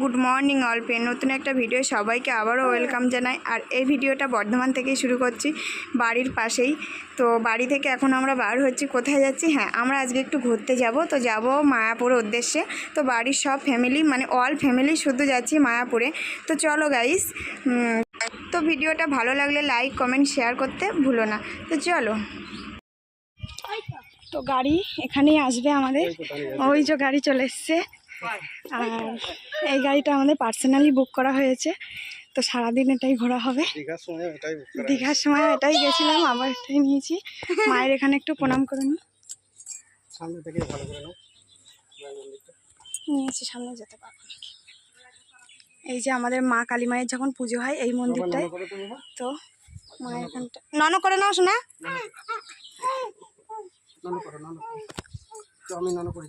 Good morning all অল্পে নতুন একটা ভিডিও সবাইকে আবারও ওয়েলকাম জানাই। আর এই ভিডিওটা বর্ধমান থেকেই শুরু করছি বাড়ির পাশেই। তো বাড়ি থেকে এখন আমরা বার হচ্ছি কোথায় যাচ্ছি? হ্যাঁ আমরা আজকে একটু ঘুরতে যাব। তো যাব মায়াপুর উদ্দেশ্যে। তো বাড়ির সব ফ্যামিলি মানে অল ফ্যামিলি শুধু যাচ্ছি মায়াপুরে। তো চলো গাইস তো ভিডিওটা ভালো লাগলে লাইক কমেন্ট শেয়ার করতে ভুলো না। তো চলো। তো গাড়ি এখানেই আসবে আমাদের। ওই যে গাড়ি চলে এসছে। আর এই গাড়িটা আমাদের পার্সোনালি বুক করা হয়েছে তো সারাদিন এটাই ঘোরা হবে। দীঘার সময় এটাই দীঘার সময় এটাই গেছিলাম আবার এটাই নিয়েছি। মায়ের এখানে একটু প্রণাম করে নিই সামনে থেকে ভালো করে নাও। মায়ের মন্দিরটা। নিয়েছি সামনে যেতে পারব এই যে আমাদের মা কালী মায়ের যখন পুজো হয় এই মন্দিরটায়। তো মায়ের এখানটা নন করে নাও শোনা নানো করো নানো করো। চ আমি নানো করি।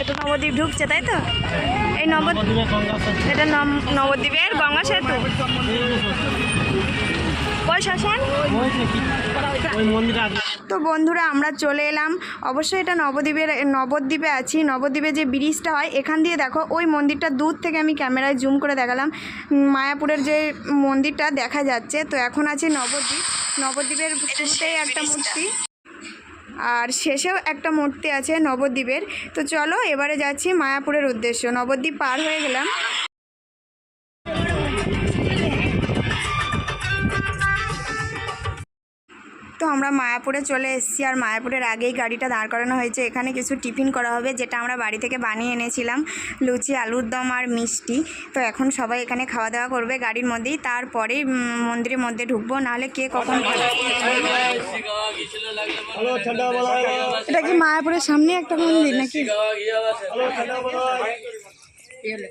এটা নবদ্বীপ ঢুকছে তাই তো? এই নবদ্বীপ এটা নবদ্বীপের গঙ্গা সেতু। তো বন্ধুরা আমরা চলে এলাম। অবশ্যই এটা নবদ্বীপের নবদ্বীপে আছি। নবদ্বীপে যে ব্রিজটা হয় এখান দিয়ে দেখো ওই মন্দিরটা দূর থেকে আমি ক্যামেরায় জুম করে দেখালাম। মায়াপুরের যে মন্দিরটা দেখা যাচ্ছে তো এখন আছে নবদ্বীপ। নবদ্বীপের শুরুতেই একটা মূর্তি। আর শেষেও একটা মূর্তি আছে নবদ্বীপের। তো চলো, এবারে যাচ্ছি মায়াপুরের উদ্দেশ্য। নবদ্বীপ পার হয়ে গেলাম। তো আমরা মায়াপুরে চলে এসেছি আর মায়াপুরের আগেই গাড়িটা দাঁড় করানো হয়েছে। এখানে কিছু টিফিন করা হবে যেটা আমরা বাড়ি থেকে বানিয়ে এনেছিলাম লুচি আলুর দম আর মিষ্টি। তো এখন সবাই এখানে খাওয়া দাওয়া করবে গাড়ির মধ্যেই। তারপরেই মন্দিরের মধ্যে ঢুকবো নাহলে কে কখন এটা কি মায়াপুরের সামনে একটা মন্দির নাকি? হ্যালো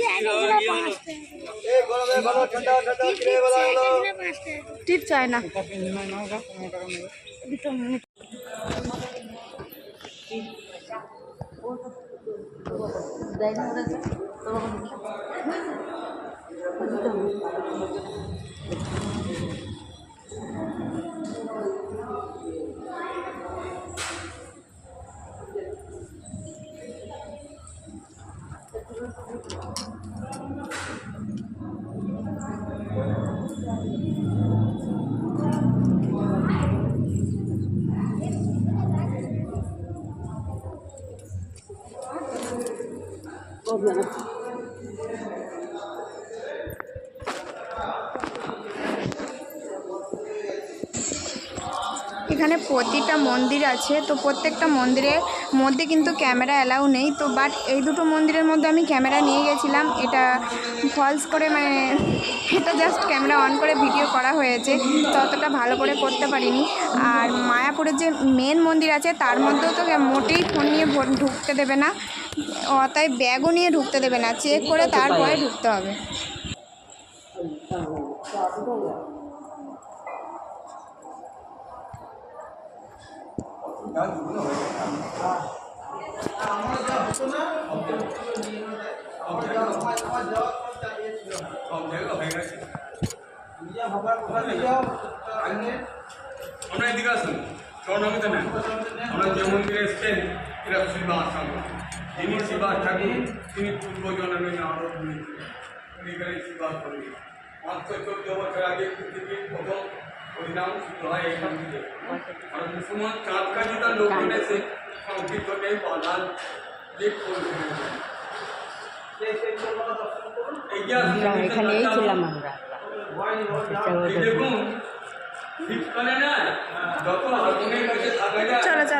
ঠান্ডা বলা এ গরমে ভালো ঠান্ডা এখানে প্রতিটা মন্দির আছে, তো প্রত্যেকটা মন্দিরের মধ্যে কিন্তু ক্যামেরা অ্যালাউ নেই। তো বাট এই দুটো মন্দিরের মধ্যে আমি ক্যামেরা নিয়ে গেছিলাম। এটা ফলস করে মানে এটা জাস্ট ক্যামেরা অন করে ভিডিও করা হয়েছে। ততটা ভালো করে করতে পারিনি। আর মায়াপুরের যে মেন মন্দির আছে, তার মধ্যেও তো মোটেই ফোন নিয়ে ঢুকতে দেবে না। অতএব ব্যাগও নিয়ে ঢুকতে দেবে না। চেক করে তারপরে ঢুকতে হবে। আমরা এদিকে আসুন স্বর্ণমিত নেন আমরা যে মন্দিরে এসছেন, এরা শ্রীবাস ঠাকুর যিনি শ্রীবাস ঠাকুর তিনি পূর্ব জন্মে আরও এখানে শ্রীবাস করি মাত্র চোদ্দ বছর আগে পৃথিবীর শুরু হয় এখান থেকে আর মুসলমান চাঁদ তার লোকজন এসে সংকীর্তনে বাধা লিপ করবে এখানেই ছিলাম আমরা দেখুন শীতকালে না যত আগুনের কাছে থাকা যায়